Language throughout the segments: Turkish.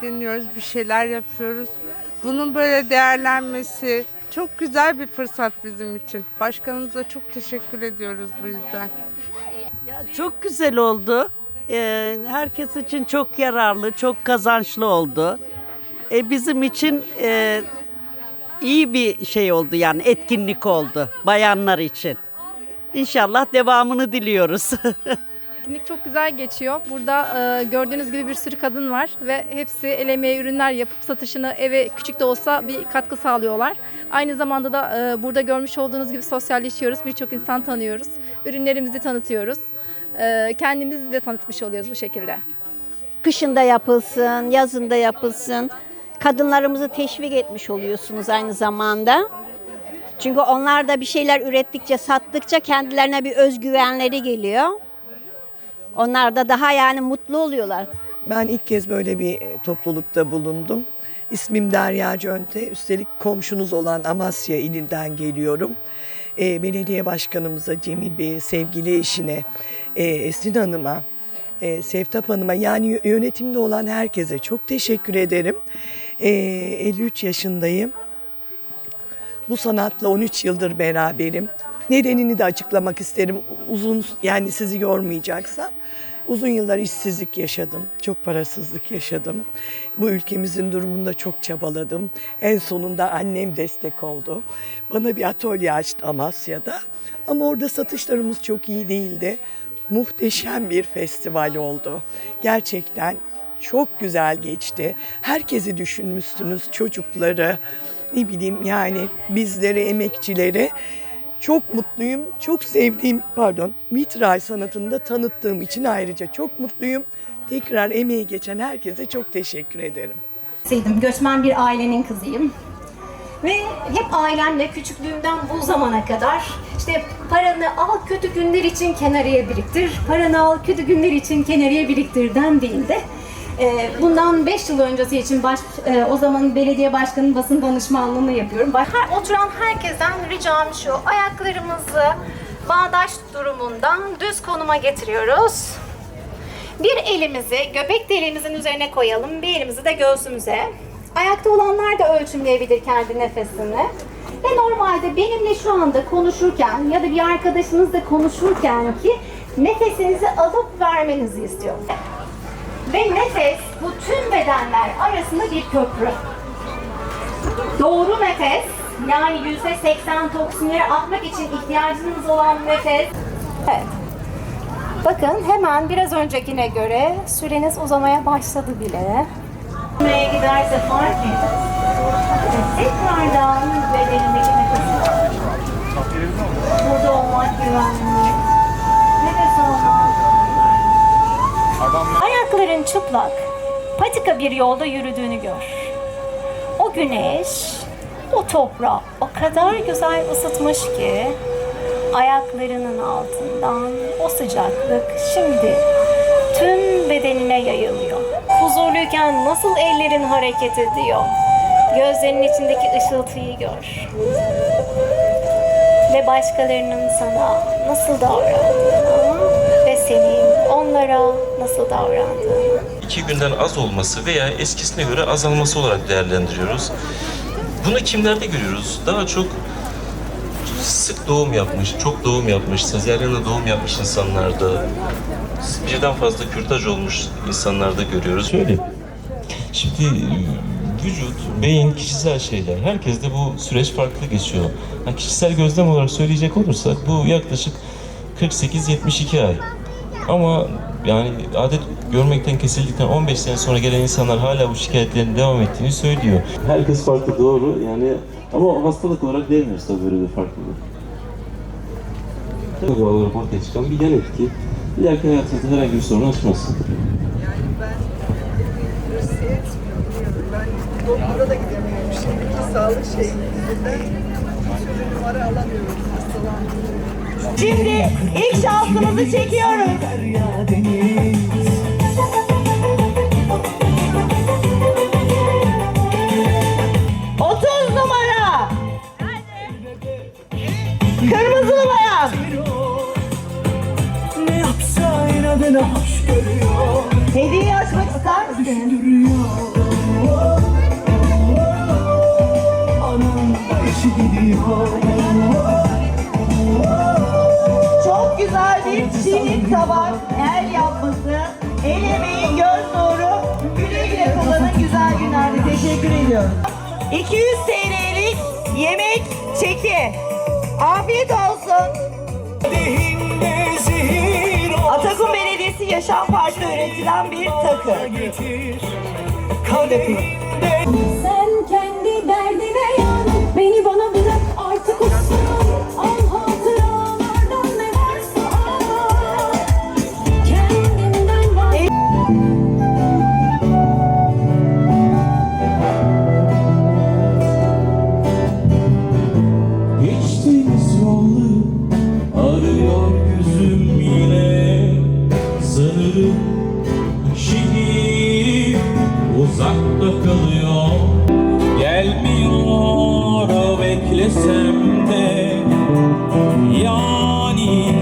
Didiniyoruz, bir şeyler yapıyoruz. Bunun böyle değerlenmesi çok güzel bir fırsat bizim için. Başkanımıza çok teşekkür ediyoruz bu yüzden. Ya çok güzel oldu. Ee, herkes için çok yararlı, çok kazançlı oldu. E, bizim için e, iyi bir şey oldu yani etkinlik oldu bayanlar için. İnşallah devamını diliyoruz. Etkinlik çok güzel geçiyor. Burada e, gördüğünüz gibi bir sürü kadın var ve hepsi el emeği ürünler yapıp satışını eve küçük de olsa bir katkı sağlıyorlar. Aynı zamanda da e, burada görmüş olduğunuz gibi sosyalleşiyoruz. Birçok insan tanıyoruz. Ürünlerimizi tanıtıyoruz. E, kendimizi de tanıtmış oluyoruz bu şekilde. kışında yapılsın, yazında yapılsın. Kadınlarımızı teşvik etmiş oluyorsunuz aynı zamanda. Çünkü onlar da bir şeyler ürettikçe, sattıkça kendilerine bir özgüvenleri geliyor. Onlar da daha yani mutlu oluyorlar. Ben ilk kez böyle bir e, toplulukta bulundum. İsmim Derya Cönte. Üstelik komşunuz olan Amasya ilinden geliyorum. E, belediye başkanımıza, Cemil Bey'e, sevgili eşine, e, Esin Hanım'a, e, Sevtap Hanım'a yani yö- yönetimde olan herkese çok teşekkür ederim. E, 53 yaşındayım. Bu sanatla 13 yıldır beraberim. Nedenini de açıklamak isterim. Uzun yani sizi yormayacaksa. Uzun yıllar işsizlik yaşadım. Çok parasızlık yaşadım. Bu ülkemizin durumunda çok çabaladım. En sonunda annem destek oldu. Bana bir atölye açtı Amasya'da. Ama orada satışlarımız çok iyi değildi. Muhteşem bir festival oldu. Gerçekten çok güzel geçti. Herkesi düşünmüşsünüz, çocukları, ne bileyim yani bizleri, emekçileri. Çok mutluyum, çok sevdiğim, pardon, vitray sanatını da tanıttığım için ayrıca çok mutluyum. Tekrar emeği geçen herkese çok teşekkür ederim. Sevdim. Göçmen bir ailenin kızıyım. Ve hep ailemle küçüklüğümden bu zamana kadar işte paranı al kötü günler için kenarıya biriktir, paranı al kötü günler için kenarıya biriktir dendiğinde e, bundan 5 yıl öncesi için baş, e, o zaman belediye başkanının basın danışmanlığını yapıyorum. Her, oturan herkesten ricam şu, ayaklarımızı bağdaş durumundan düz konuma getiriyoruz. Bir elimizi göbek deliğimizin üzerine koyalım, bir elimizi de göğsümüze. Ayakta olanlar da ölçümleyebilir kendi nefesini. Ve normalde benimle şu anda konuşurken ya da bir arkadaşınızla konuşurken ki nefesinizi alıp vermenizi istiyorum. Ve nefes bu tüm bedenler arasında bir köprü. Doğru nefes yani %80 toksinleri atmak için ihtiyacınız olan nefes. Evet. Bakın hemen biraz öncekine göre süreniz uzamaya başladı bile. Nereye giderse fark edin. Tekrar çıplak, patika bir yolda yürüdüğünü gör. O güneş o toprağı o kadar güzel ısıtmış ki ayaklarının altından o sıcaklık şimdi tüm bedenine yayılıyor. Huzurluyken nasıl ellerin hareket ediyor? Gözlerinin içindeki ışıltıyı gör. Ve başkalarının sana nasıl davrandığını ve senin onlara nasıl davrandığını. iki günden az olması veya eskisine göre azalması olarak değerlendiriyoruz. Bunu kimlerde görüyoruz? Daha çok sık doğum yapmış, çok doğum yapmış, sezaryenle doğum yapmış insanlarda, birden fazla kürtaj olmuş insanlarda görüyoruz. Şöyle, şimdi vücut, beyin, kişisel şeyler. Herkeste bu süreç farklı geçiyor. Ha, kişisel gözlem olarak söyleyecek olursak bu yaklaşık 48-72 ay. Ama yani adet görmekten kesildikten 15 sene sonra gelen insanlar hala bu şikayetlerin devam ettiğini söylüyor. Herkes farklı doğru yani ama hastalık olarak değilmiyoruz tabii böyle bir farklılık. Tabii olarak ortaya çıkan bir yan etki. İleriki hayatınızda herhangi bir sorun açmasın. Ben doktora da gidemiyorum. Şimdiki sağlık şeyi yüzünden bir türlü numara alamıyorum. Hastalandım. Şimdi ilk şansımızı çekiyoruz. 30 numara. Kırmızı numara. Ne yapsa inadına hoş görüyor Hediyeyi açmak ister misin? Anam işi gidiyor güzel günlerde. Teşekkür ediyorum. 200 TL'lik yemek çeki. Afiyet olsun. Atakum Belediyesi Yaşam Parkı'da üretilen bir takı. Kaderinde uzakta kalıyor. Gelmiyor beklesem de. Yani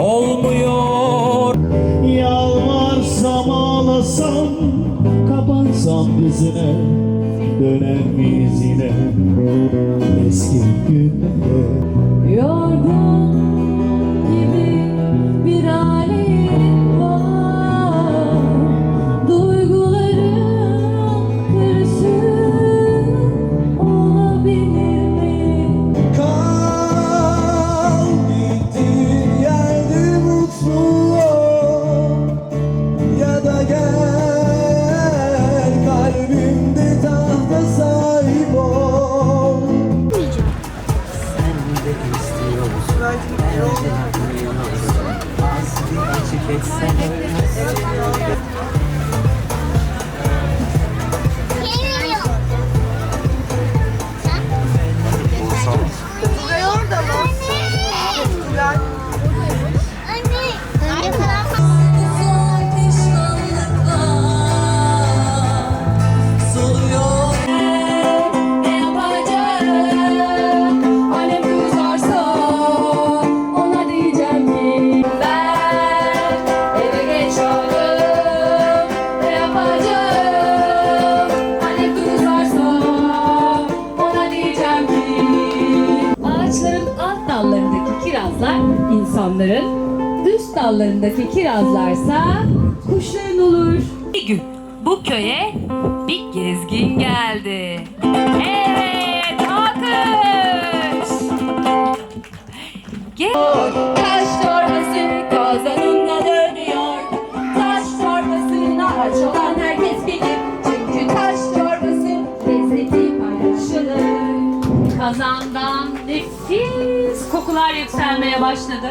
olmuyor. Yalvarsam ağlasam kapansam dizine Döner miyiz yine? Eski günlere İnsanların, üst dallarındaki kirazlarsa kuşların olur. Bir gün bu köye bir gezgin geldi. Evet, alkış. Ge- Taş torbası kazanında dönüyor. Taş torbasını açılan herkes bilir. Çünkü taş torbası lezzeti paylaşılır. Kazandan nefis kokular yükselmeye başladı.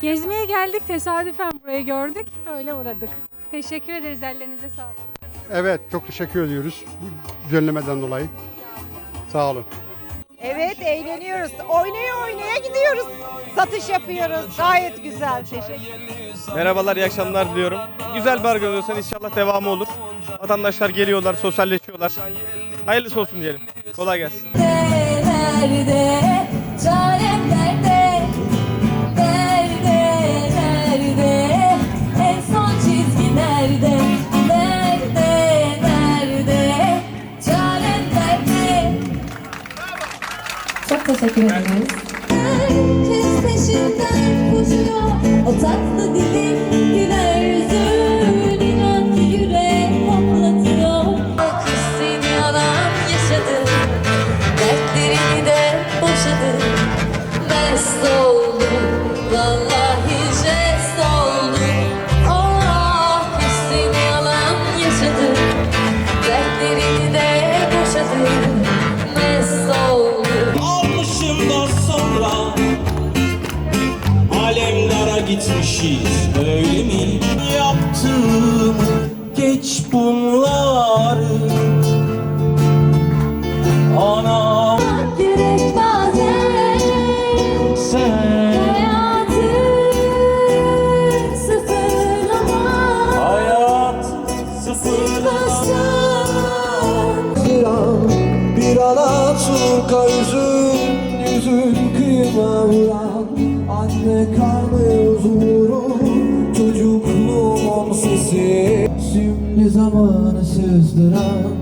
Gezmeye geldik tesadüfen burayı gördük. Öyle uğradık. Teşekkür ederiz ellerinize sağlık. Evet çok teşekkür ediyoruz bu düzenlemeden dolayı. Sağ olun. Evet eğleniyoruz. Oynaya oynaya gidiyoruz. Satış yapıyoruz. Gayet güzel. Teşekkür Merhabalar, iyi akşamlar diliyorum. Güzel bir organizasyon inşallah devamı olur. Vatandaşlar geliyorlar, sosyalleşiyorlar. Hayırlısı olsun diyelim. Kolay gelsin. Çarem nerede? Çok teşekkür Karnı huzuru, çocukluğumun sesi. Şimdi zamanı sızdıran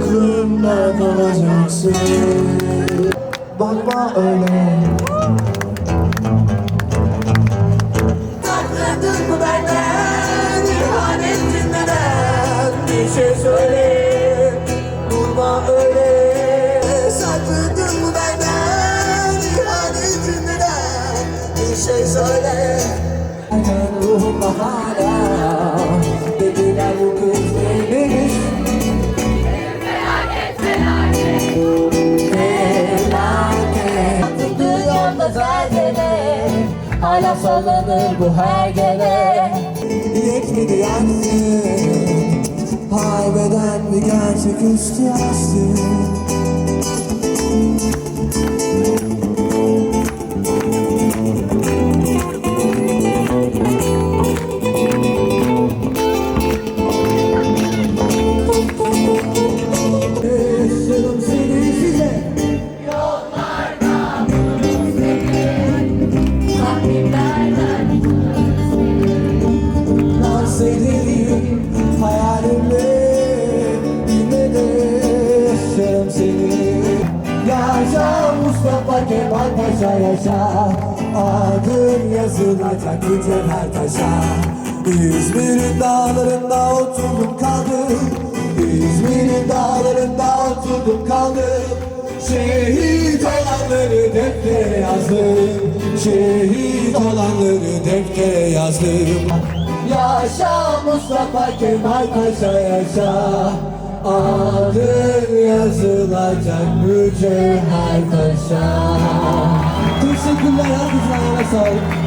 aklımda kalacaksın. Bakma öyle. Sakladın mı benden şey söyle Durma öyle. Sakladın mı benden İhanetin neden Bir şey söyle. Erken ruhumda hala Dediler bu kız neymiş yolda zelzele Hala sallanır bu her gele. Yetmedi yansın Haybeden bir gerçeküstü aşkı Yaşadım mücevher taşa İzmir'in dağlarında oturdum kaldım. İzmir'in dağlarında oturdum kaldım. Şehit olanları deftere yazdım. Şehit olanları deftere yazdım. Yaşa Mustafa Kemal Paşa yaşa. Adın yazılacak mücevher taşa. Teşekkürler ayağına sağlık